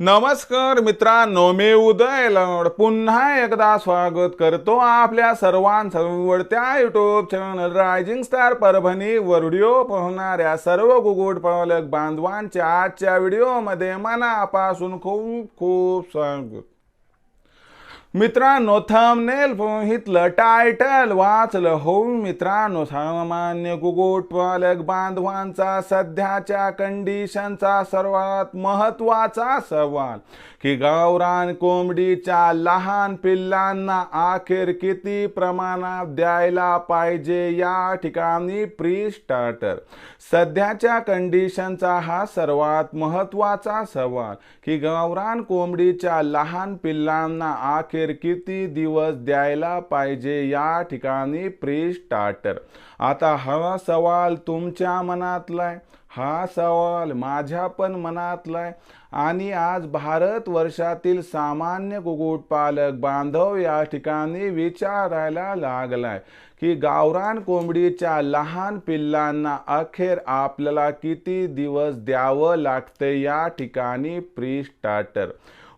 नमस्कार मित्रांनो मी उदय लवड. पुन्हा एकदा स्वागत करतो आपल्या सर्वांसवडत्या YouTube channel rising star Parbhani video पाहणाऱ्या सर्व गुगुट पालक बांधवांच्या आजच्या व्हिडिओमध्ये मनापासून खूप खूप स्वागत. मित्रांनो थंबनेल पोहितलं टायटल वाचलं. हो मित्रांनो सामान्य कुकुट पालक बांधवांचा सध्याच्या कंडिशनचा सर्वात महत्त्वाचा सवाल. की गावरान कोंबडीच्या लहान पिल्लांना अखेर किती प्रमाणात द्यायला पाहिजे या ठिकाणी प्री स्टार्टर सध्याच्या कंडिशनचा हा सर्वात महत्त्वाचा सवाल. की गावरान कोंबडीच्या लहान पिल्लांना अखेर किती दिवस द्यायला पाहिजे या ठिकाणी प्री स्टार्टर आता हा सवाल तुमच्या मनातलाय हा सवाल माझ्या पण मनातलाय. आणि आज भारत वर्षातील सामान्य कुक्कुटपालक बांधव या ठिकाणी विचारायला लागलाय की गावरान कोंबडीच्या लहान पिल्लांना अखेर आपल्याला किती दिवस द्यावं लागते या ठिकाणी प्री स्टार्टर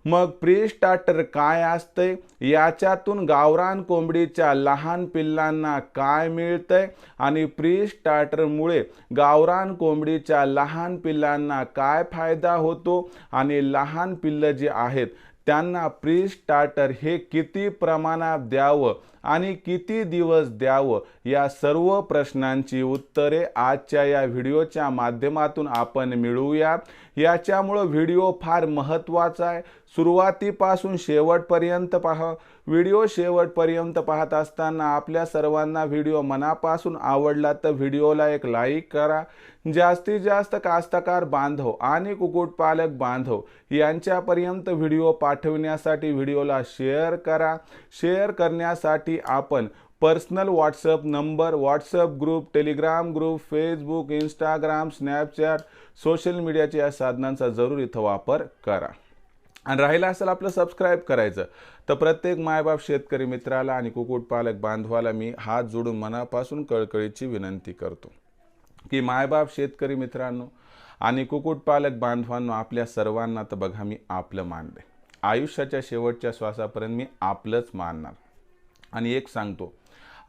मग प्री स्टार्टर काय असतंय? याच्यातून गावरान कोंबडीच्या लहान पिल्लांना काय मिळतंय? आणि प्री स्टार्टरमुळे गावरान कोंबडीच्या लहान पिल्लांना काय फायदा होतो? आणि लहान पिल्लं जे आहेत त्यांना प्री स्टार्टर हे किती प्रमाणात द्यावं आणि किती दिवस द्यावं? या सर्व प्रश्नांची उत्तरे आजच्या या व्हिडिओच्या माध्यमातून आपण मिळवूया. याच्यामुळं व्हिडिओ फार महत्त्वाचा आहे. सुरुवातीपासून शेवटपर्यंत पहा. व्हिडिओ शेवटपर्यंत पाहत असताना आपल्या सर्वांना व्हिडिओ मनापासून आवडला तर व्हिडिओला एक लाईक करा. जास्तीत जास्त कास्तकार बांधव आणि कुक्कुटपालक बांधव यांच्यापर्यंत व्हिडिओ पाठवण्यासाठी व्हिडिओला शेअर करा. शेअर करण्यासाठी आपण personal WhatsApp number WhatsApp group Telegram group Facebook Instagram Snapchat social मीडियाच्या या साधनांचा जरूर इथं वापर करा. आणि राहिलं असेल आपलं सबस्क्राईब करायचं तर प्रत्येक मायबाप शेतकरी मित्राला आणि कुक्कुटपालक बांधवाला मी हात जोडून मनापासून कळकळीची विनंती करतो की मायबाप शेतकरी मित्रांनो आणि कुक्कुटपालक बांधवांनो आपल्या सर्वांना तर बघा मी आपलं मानले आयुष्याच्या शेवटच्या श्वासापर्यंत मी आपलंच मानणार. आणि एक सांगतो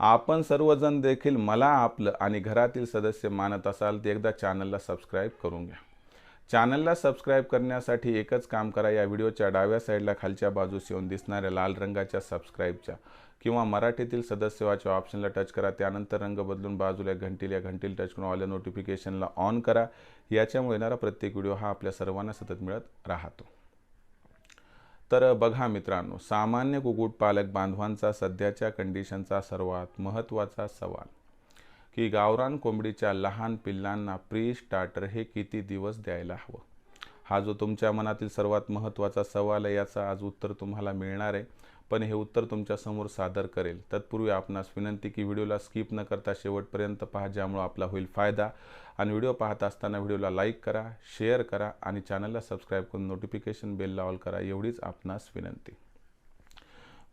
आपण सर्वजण देखील मला आपलं आणि घरातील सदस्य मानत असाल ते एकदा चॅनलला सबस्क्राईब करून घ्या. चॅनलला सबस्क्राईब करण्यासाठी एकच काम करा या व्हिडिओच्या डाव्या साईडला खालच्या बाजूस येऊन दिसणाऱ्या लाल रंगाच्या सबस्क्राईबच्या किंवा मराठीतील सदस्यवाच्या ऑप्शनला टच करा त्यानंतर रंग बदलून बाजूला घंटील या घंटील टच करून ऑल नोटिफिकेशनला ऑन करा. याच्यामुळे येणारा प्रत्येक व्हिडिओ हा आपल्या सर्वांना सतत मिळत राहतो. तर बघा मित्रांनो सामान्य कुक्कुटपालक बांधवांचा सध्याच्या कंडिशनचा सर्वात महत्त्वाचा सवाल. की गावरान कोंबडीच्या लहान पिल्लांना प्री स्टार्टर हे किती दिवस द्यायला हवं? हा जो तुमच्या मनातील सर्वात महत्त्वाचा सवाल आहे याचा आज उत्तर तुम्हाला मिळणार आहे. पण हे उत्तर तुमच्यासमोर सादर करेल. तत्पूर्वी आपणास विनंती की व्हिडिओला स्किप न करता शेवटपर्यंत पहा ज्यामुळे आपला होईल फायदा. आणि व्हिडिओ पाहत असताना व्हिडिओला लाईक करा शेअर करा आणि चॅनलला सबस्क्राईब करून नोटिफिकेशन बेलला ऑल करा एवढीच आपणास विनंती.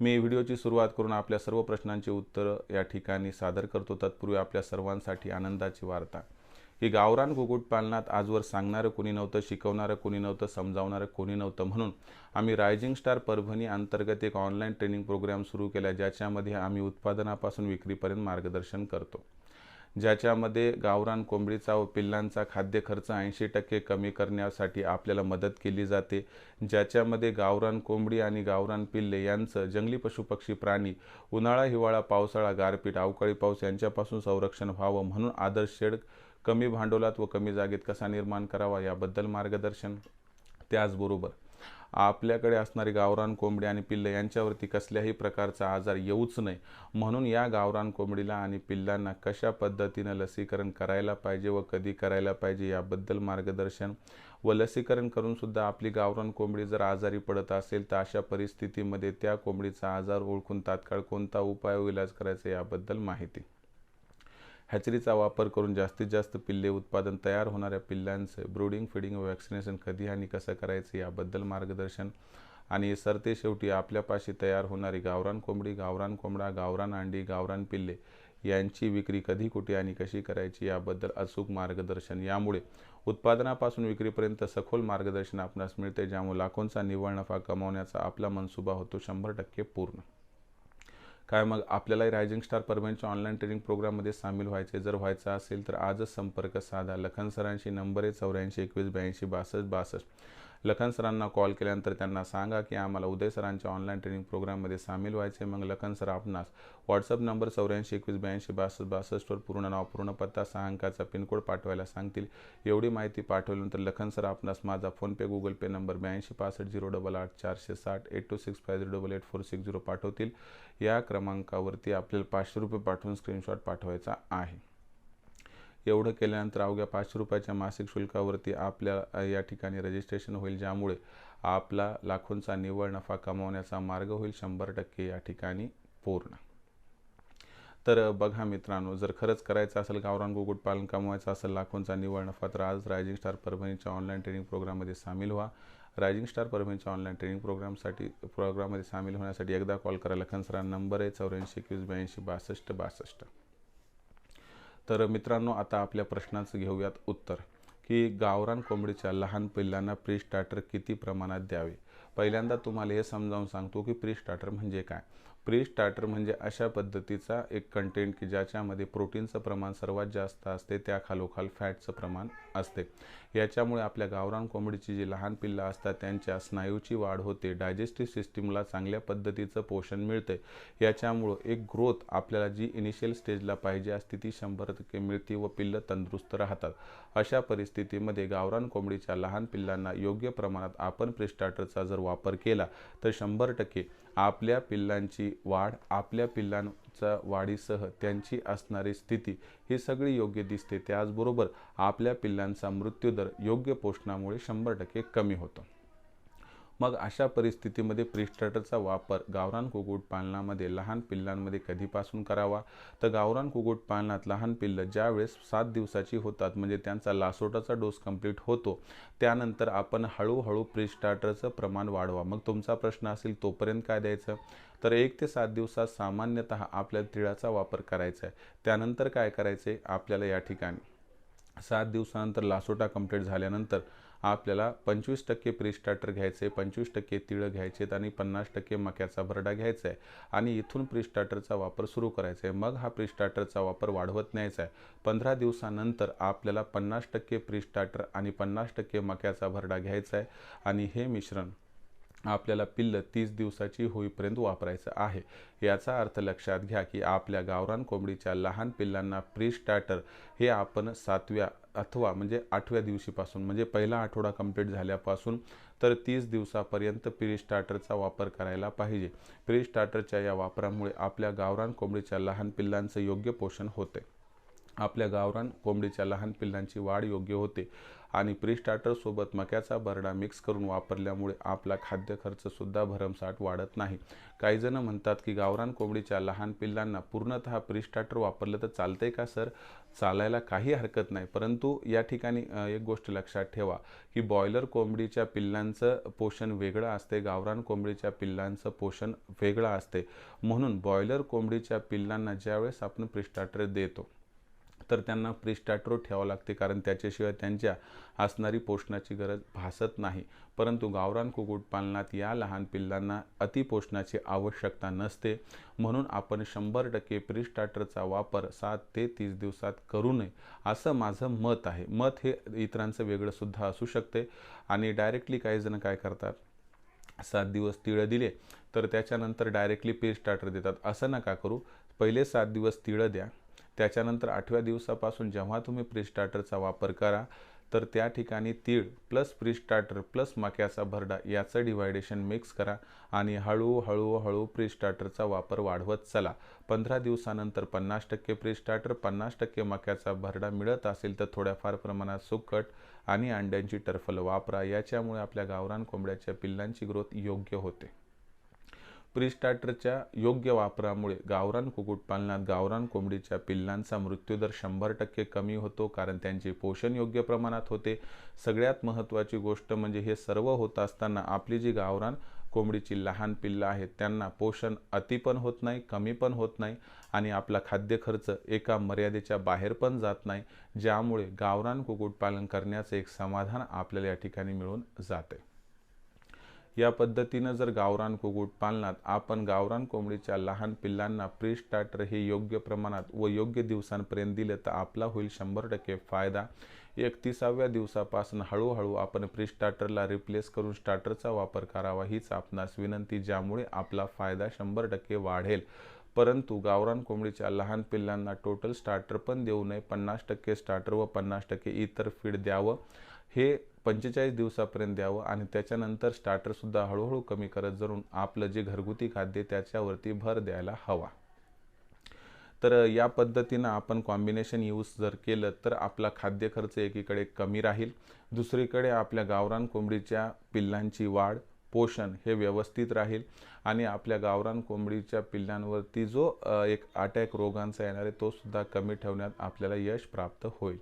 मी व्हिडिओची सुरुवात करून आपल्या सर्व प्रश्नांची उत्तरं या ठिकाणी सादर करतो. तत्पूर्वी आपल्या सर्वांसाठी आनंदाची वार्ता. की गावरान कुक्कुटपालनात आजवर सांगणारं कोणी नव्हतं शिकवणारं कोणी नव्हतं समजावणारं कोणी नव्हतं म्हणून आम्ही रायझिंग स्टार परभणी अंतर्गत एक ऑनलाईन ट्रेनिंग प्रोग्राम सुरू केला ज्याच्यामध्ये आम्ही उत्पादनापासून विक्रीपर्यंत मार्गदर्शन करतो. ज्याच्यामध्ये गावरान कोंबडीचा व पिल्लांचा खाद्य खर्च ऐंशी टक्के कमी करण्यासाठी आपल्याला मदत केली जाते. ज्याच्यामध्ये गावरान कोंबडी आणि गावरान पिल्ले यांचं जंगली पशुपक्षी प्राणी उन्हाळा हिवाळा पावसाळा गारपीट अवकाळी पाऊस यांच्यापासून संरक्षण व्हावं म्हणून आदर्श शेड कमी भांडवलात व कमी जागेत कसा निर्माण करावा याबद्दल मार्गदर्शन? त्याचबरोबर आपल्याकडे असणारी गावरान कोंबडी आणि पिल्लं यांच्यावरती कसल्याही प्रकारचा आजार येऊच नाही म्हणून या गावरान कोंबडीला आणि पिल्लांना कशा पद्धतीनं लसीकरण करायला पाहिजे व कधी करायला पाहिजे याबद्दल मार्गदर्शन व लसीकरण करून सुद्धा आपली गावरान कोंबडी जर आजारी पडत असेल तर अशा परिस्थितीमध्ये त्या कोंबडीचा आजार ओळखून तात्काळ कोणता उपाय व इलाज करायचा याबद्दल माहिती. हॅचरीचा वापर करून जास्तीत जास्त पिल्ले उत्पादन तयार होणाऱ्या पिल्लांचे ब्रूडिंग फिडिंग व वॅक्सिनेशन कधी आणि कसं करायचं याबद्दल मार्गदर्शन आणि सरते शेवटी आपल्यापाशी तयार होणारी गावरान कोंबडी गावरान कोंबडा गावरान अंडी गावरान पिल्ले यांची विक्री कधी कुठे आणि कशी करायची याबद्दल अचूक मार्गदर्शन. यामुळे उत्पादनापासून विक्रीपर्यंत सखोल मार्गदर्शन आपणास मिळते ज्यामुळे लाखोंचा निव्वळ नफा कमावण्याचा आपला मनसुबा होतो शंभर टक्के पूर्ण. काय मग आपल्याला रायझिंग स्टार परभणीच्या ऑनलाईन ट्रेनिंग प्रोग्राममध्ये सामील व्हायचे जर व्हायचं असेल तर आजच संपर्क साधा. लखन सरांशी नंबर आहे चौऱ्याऐंशी एकवीस ब्याऐंशी बासष्ट बासष्ट. लखन सरांना कॉल केल्यानंतर त्यांना सांगा की आम्हाला उदय सरांच्या ऑनलाईन ट्रेनिंग प्रोग्राममध्ये सामील व्हायचे मग लखन सर आपणास व्हॉट्सअप नंबर चौऱ्याऐंशी एकवीस ब्याऐंशी बासष्ट बासष्टवर पूर्ण नाव पूर्ण पत्ता सहा अंकाचा पिनकोड पाठवायला सांगतील. एवढी माहिती पाठवल्यानंतर लखन सर आपणास माझा फोनपे गुगल पे नंबर ब्याऐंशी पासष्ट झिरो डबल आठ चारशे साठ eight two six five zero double eight four six zero पाठवतील. या क्रमांकावरती आपल्याला पाचशे रुपये पाठवून स्क्रीनशॉट पाठवायचा आहे. एवढं केल्यानंतर अवघ्या पाचशे रुपयाच्या मासिक शुल्कावरती आपल्या या ठिकाणी रजिस्ट्रेशन होईल ज्यामुळे आपला लाखोंचा निव्वळ नफा कमावण्याचा मार्ग होईल शंभर टक्के या ठिकाणी पूर्ण. तर बघा मित्रांनो जर खरंच करायचं असेल गावरान कुक्कुटपालन कमवायचं असेल लाखोंचा निव्वळ नफा तर आज रायझिंग स्टार परभणीच्या ऑनलाईन ट्रेनिंग प्रोग्राममध्ये सामील व्हा. रायझिंग स्टार परभणीच्या ऑनलाईन ट्रेनिंग प्रोग्रामसाठी प्रोग्राममध्ये सामील होण्यासाठी एकदा कॉल करा. लखन सरा नंबर आहे चौऱ्याऐंशी एकवीस ब्याऐंशी बासष्ट बासष्ट. तर मित्रांनो आता आपल्या प्रश्नाचं घेऊयात उत्तर. की गावरान कोंबडीच्या लहान पिल्लांना प्री स्टार्टर किती प्रमाणात द्यावे? पहिल्यांदा तुम्हाला हे समजावून सांगतो की प्री स्टार्टर म्हणजे काय. प्री स्टार्टर म्हणजे अशा पद्धतीचा एक कंटेंट की ज्याच्यामध्ये प्रोटीनचं प्रमाण सर्वात जास्त असते त्या खालोखाल फॅटचं प्रमाण असते. याच्यामुळे आपल्या गावरान कोंबडीची जी लहान पिल्लं असतात त्यांच्या स्नायूची वाढ होते डायजेस्टिव्ह सिस्टीमला चांगल्या पद्धतीचं पोषण मिळते. याच्यामुळं एक ग्रोथ आपल्याला जी इनिशियल स्टेजला पाहिजे असते ती शंभर टक्के मिळते व पिल्लं तंदुरुस्त राहतात. अशा परिस्थितीमध्ये गावरान कोंबडीच्या लहान पिल्लांना योग्य प्रमाणात आपण प्रिस्टार्टरचा जर वापर केला तर शंभर टक्के आपल्या पिल्लांची वाढ आपल्या पिल्लांच्या वाढीसह त्यांची असणारी स्थिती ही सगळी योग्य दिसते. त्याचबरोबर आपल्या पिल्लांचा मृत्यूदर योग्य पोषणामुळे शंभर टक्के कमी होतो. मग अशा परिस्थितीमध्ये प्रिस्टार्टरचा वापर गावरान कुक्कुटपालनामध्ये लहान पिल्लांमध्ये कधीपासून करावा? तर गावरान कुक्कुटपालनात लहान पिल्लं ज्यावेळेस सात दिवसाची होतात म्हणजे त्यांचा लासोटाचा डोस कंप्लीट होतो त्यानंतर आपण हळूहळू प्रिस्टार्टरचं प्रमाण वाढवा. मग तुमचा प्रश्न असेल तोपर्यंत काय द्यायचं? तर एक ते सात दिवसात सामान्यतः आपल्याला तिळाचा वापर करायचा आहे. त्यानंतर काय करायचं? आहे आपल्याला या ठिकाणी सात दिवसानंतर लासोटा कंप्लीट झाल्यानंतर आपल्याला पंचवीस टक्के प्रिस्टार्टर घ्यायचे पंचवीस टक्के तिळं घ्यायचे आहेत आणि पन्नास टक्के मक्याचा भरडा घ्यायचा आहे आणि इथून प्रिस्टार्टरचा वापर सुरू करायचा आहे मग हा प्रिस्टार्टरचा वापर वाढवत न्यायचा आहे पंधरा दिवसानंतर आपल्याला पन्नास टक्के प्रिस्टार्टर आणि पन्नास टक्के मक्याचा भरडा घ्यायचा आहे आणि हे मिश्रण आपल्याला पिल्ल तीस दिवसाची होईपर्यंत वापरायचं आहे. याचा अर्थ लक्षात घ्या की आपल्या गावरान कोंबडीच्या लहान पिल्लांना प्री स्टार्टर हे आपण सातव्या अथवा म्हणजे आठव्या दिवशीपासून म्हणजे पहिला आठवडा कंप्लीट झाल्यापासून तर तीस दिवसापर्यंत प्री स्टार्टरचा वापर करायला पाहिजे. प्री स्टार्टरच्या या वापरामुळे आपल्या गावरान कोंबडीच्या लहान पिल्लांचं योग्य पोषण होते. आपल्या गावरान कोंबडीच्या लहान पिल्लांची वाढ योग्य होते आणि प्रीस्टार्टरसोबत मक्याचा बरडा मिक्स करून वापरल्यामुळे आपला खाद्य खर्चसुद्धा भरमसाठ वाढत नाही. काहीजणं म्हणतात की गावरान कोंबडीच्या लहान पिल्लांना पूर्णतः प्रीस्टार्टर वापरलं तर चालतंय का सर? चालायला काही हरकत नाही. परंतु या ठिकाणी एक गोष्ट लक्षात ठेवा की बॉयलर कोंबडीच्या पिल्लांचं पोषण वेगळं असते गावरान कोंबडीच्या पिल्लांचं पोषण वेगळं असते. म्हणून बॉयलर कोंबडीच्या पिल्लांना ज्यावेळेस आपण प्रिस्टार्टर देतो तर त्यांना प्रिस्टॅट्रो ठेवावं लागते कारण त्याच्याशिवाय त्यांच्या असणारी पोषणाची गरज भासत नाही. परंतु गावरान कुक्कुटपालनात या लहान पिल्लांना अतिपोषणाची आवश्यकता नसते. म्हणून आपण शंभर टक्के प्रिस्टार्टरचा वापर सात ते तीस दिवसात करू नये असं माझं मत आहे. मत हे इतरांचं वेगळं सुद्धा असू शकते. आणि डायरेक्टली काही जण काय करतात? सात दिवस तिळं दिले तर त्याच्यानंतर डायरेक्टली प्री स्टार्टर देतात. असं नका करू. पहिले सात दिवस तिळं द्या. त्याच्यानंतर आठव्या दिवसापासून जेव्हा तुम्ही प्रिस्टार्टरचा वापर करा तर त्या ठिकाणी तीळ प्लस प्रिस्टार्टर प्लस मक्याचा भरडा याचं डिवायडेशन मिक्स करा आणि हळूहळू हळू प्रिस्टार्टरचा वापर वाढवत चला. पंधरा दिवसानंतर पन्नास टक्के प्रिस्टार्टर पन्नास टक्के मक्याचा भरडा मिळत असेल तर थोड्याफार प्रमाणात सुकट आणि अंड्यांची टर्फल वापरा. याच्यामुळे आपल्या गावरान कोंबड्याच्या पिल्लांची ग्रोथ योग्य होते. प्रिस्टार्टरच्या योग्य वापरामुळे गावरान कुक्कुटपालनात गावरान कोंबडीच्या पिल्लांचा मृत्यूदर शंभर टक्के कमी होतो कारण त्यांचे पोषण योग्य प्रमाणात होते. सगळ्यात महत्त्वाची गोष्ट म्हणजे हे सर्व होत असताना आपली जी गावरान कोंबडीची लहान पिल्लं आहेत त्यांना पोषण अति पण होत नाही कमी पण होत नाही आणि आपला खाद्य खर्च एका मर्यादेच्या बाहेर पण जात नाही ज्यामुळे गावरान कुक्कुटपालन करण्याचं एक समाधान आपल्याला या ठिकाणी मिळून जाते. या पद्धतीनं जर गावरान कुक्कुटपालनात आपण गावरान कोंबडीच्या लहान पिल्लांना प्री स्टार्टर हे योग्य प्रमाणात व योग्य दिवसांपर्यंत दिले तर आपला होईल शंभर टक्के फायदा. एकतीसाव्या दिवसापासून हळूहळू आपण प्री स्टार्टरला रिप्लेस करून स्टार्टरचा वापर करावा हीच आपणास विनंती ज्यामुळे आपला फायदा शंभर टक्के वाढेल. परंतु गावरान कोंबडीच्या लहान पिल्लांना टोटल स्टार्टर पण देऊ नये पन्नास टक्के स्टार्टर व पन्नास टक्के इतर फीड द्यावं. हे पंचेचाळीस दिवसापर्यंत द्यावं आणि त्याच्यानंतर स्टार्टरसुद्धा हळूहळू कमी करत जरून आपलं जे घरगुती खाद्य त्याच्यावरती भर द्यायला हवा. तर या पद्धतीनं आपण कॉम्बिनेशन यूज जर केलं तर आपला खाद्य खर्च एकीकडे कमी राहील. दुसरीकडे आपल्या गावरान कोंबडीच्या पिल्लांची वाढ पोषण हे व्यवस्थित राहील. आणि आपल्या गावरान कोंबडीच्या पिल्लांवरती जो एक अटॅक रोगांचा येणार आहे तोसुद्धा कमी ठेवण्यात आपल्याला यश प्राप्त होईल.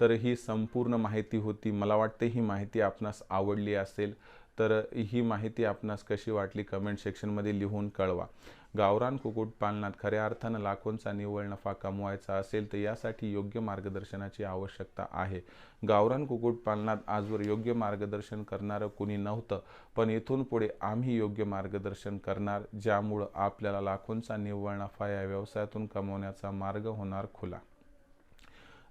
तर ही संपूर्ण माहिती होती. मला वाटते ही माहिती आपणास आवडली असेल तर ही माहिती आपणास कशी वाटली कमेंट सेक्शनमध्ये लिहून कळवा. गावरान कुक्कुटपालनात खऱ्या अर्थानं लाखोंचा निव्वळ नफा कमवायचा असेल तर यासाठी योग्य मार्गदर्शनाची आवश्यकता आहे. गावरान कुक्कुटपालनात आजवर योग्य मार्गदर्शन करणारं कुणी नव्हतं पण इथून पुढे आम्ही योग्य मार्गदर्शन करणार ज्यामुळं आपल्याला लाखोंचा निव्वळ नफा या व्यवसायातून कमवण्याचा मार्ग होणार खुला.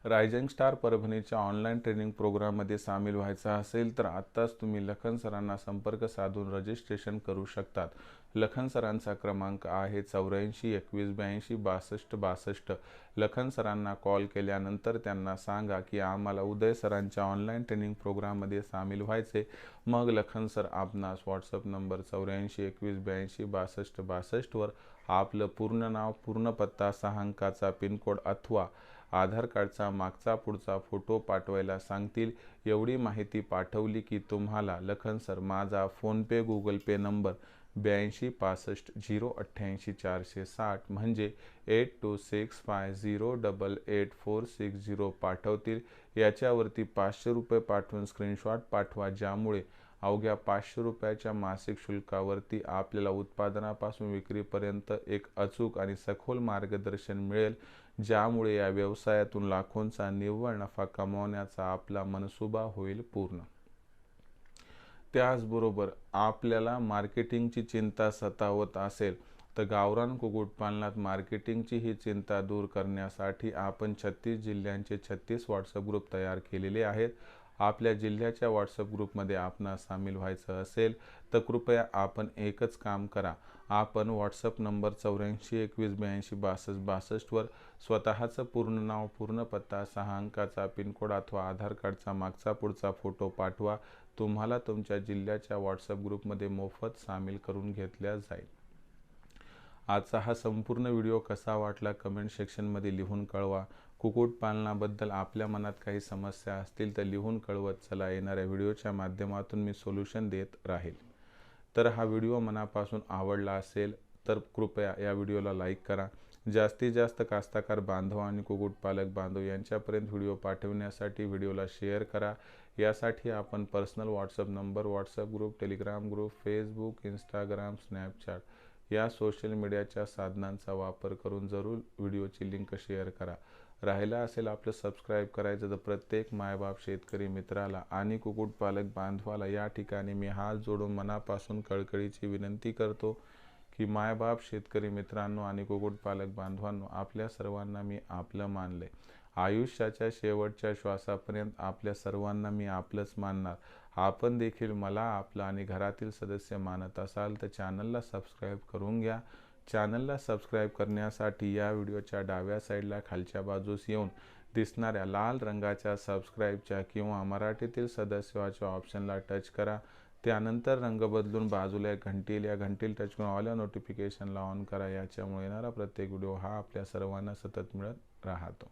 रायझिंग स्टार परभणीच्या ऑनलाईन ट्रेनिंग प्रोग्राममध्ये सामील व्हायचं असेल तर आत्ताच तुम्ही लखन सरांना संपर्क साधून रजिस्ट्रेशन करू शकतात. लखन सरांचा क्रमांक आहे चौऱ्याऐंशी एकवीस ब्याऐंशी बासष्ट बासष्ट. लखन सरांना कॉल केल्यानंतर त्यांना सांगा की आम्हाला उदय सरांच्या ऑनलाईन ट्रेनिंग प्रोग्राममध्ये सामील व्हायचे मग लखन सर आपणास व्हॉट्सअप नंबर चौऱ्याऐंशी एकवीस ब्याऐंशी बासष्ट बासष्टवर आपलं पूर्ण नाव पूर्ण पत्ता सहा अंकाचा पिनकोड अथवा आधार कार्डचा मागचा पुढचा फोटो पाठवायला सांगतील. एवढी माहिती पाठवली की तुम्हाला लखन सर माझा फोनपे गुगल पे नंबर ब्याऐंशी पासष्ट झिरो अठ्ठ्याऐंशी चारशे साठ म्हणजे eight two six five zero double eight four six zero पाठवतील. याच्यावरती पाचशे रुपये पाठवून स्क्रीनशॉट पाठवा ज्यामुळे अवघ्या पाचशे रुपयाच्या मासिक शुल्कावरती आपल्याला उत्पादनापासून विक्रीपर्यंत एक अचूक आणि सखोल मार्गदर्शन मिळेल. ज्यामुळे या व्यवसायातून लाखोंचा निव्वळ नफा कमावण्याचा आपला मनसुबा होईल पूर्ण. त्याचबरोबर आपल्याला मार्केटिंगची चिंता सतावत असेल तर गावरान कुक्कुटपालनात मार्केटिंगची ही चिंता दूर करण्यासाठी आपण छत्तीस जिल्ह्यांचे छत्तीस व्हॉट्सअप ग्रुप तयार केलेले आहेत. आपल्या जिल्ह्याच्या व्हॉट्सअप ग्रुपमध्ये आपणास सामील व्हायचं असेल तर कृपया आपण एकच काम करा. आपण व्हॉट्सअप नंबर चौऱ्याऐंशी एकवीस ब्याऐंशी बासष्ट बासष्टवर स्वतःचं पूर्ण नाव पूर्ण पत्ता सहा अंकाचा पिनकोड अथवा आधार कार्डचा मागचा पुढचा फोटो पाठवा. तुम्हाला तुमच्या जिल्ह्याच्या व्हॉट्सअप ग्रुपमध्ये मोफत सामील करून घेतल्या जाईल. आजचा हा संपूर्ण व्हिडिओ कसा वाटला कमेंट सेक्शनमध्ये लिहून कळवा. कुक्कुटपालनाबद्दल आपल्या मनात काही समस्या असतील तर लिहून कळवत चला येणाऱ्या व्हिडिओच्या माध्यमातून मी सोल्युशन देत राहील. तर हा व्हिडिओ मनापासून आवडला असेल तर कृपया या व्हिडिओला लाईक करा. जास्तीत जास्त कास्ताकार बांधव आणि कुक्कुटपालक बांधव यांच्यापर्यंत व्हिडिओ पाठवण्यासाठी व्हिडिओला शेअर करा. यासाठी आपण personal WhatsApp number WhatsApp group Telegram group Facebook Instagram Snapchat या सोशल मीडियाच्या साधनांचा वापर करून जरूर व्हिडिओची लिंक शेअर करा. राहिला असेल आपलं सबस्क्राईब करायचं तर प्रत्येक मायबाप शेतकरी मित्राला आणि कुक्कुटपालक बांधवाला या ठिकाणी मी हात जोडून मनापासून कळकळीची विनंती करतो की मायबाप शेतकरी मित्रांनो आणि कुक्कुटपालक बांधवांनो आपल्या सर्वांना मी आपलं मानले आयुष्याच्या शेवटच्या श्वासापर्यंत आपल्या सर्वांना मी आपलंच मानणार. आपण देखील मला आपलं आणि घरातील सदस्य मानत असाल तर चॅनलला सबस्क्राईब करून घ्या. चॅनलला सबस्क्राईब करण्यासाठी या व्हिडिओच्या डाव्या साईडला खालच्या बाजूस येऊन दिसणाऱ्या लाल रंगाच्या सबस्क्राईबच्या किंवा मराठीतील सदस्याच्या ऑप्शनला टच करा. त्यानंतर रंग बदलून बाजूला एक घंटील या घंटील टच करून ऑल नोटिफिकेशनला ऑन करा. याच्यामुळे येणारा प्रत्येक व्हिडिओ हा आपल्या सर्वांना सतत मिळत राहतो.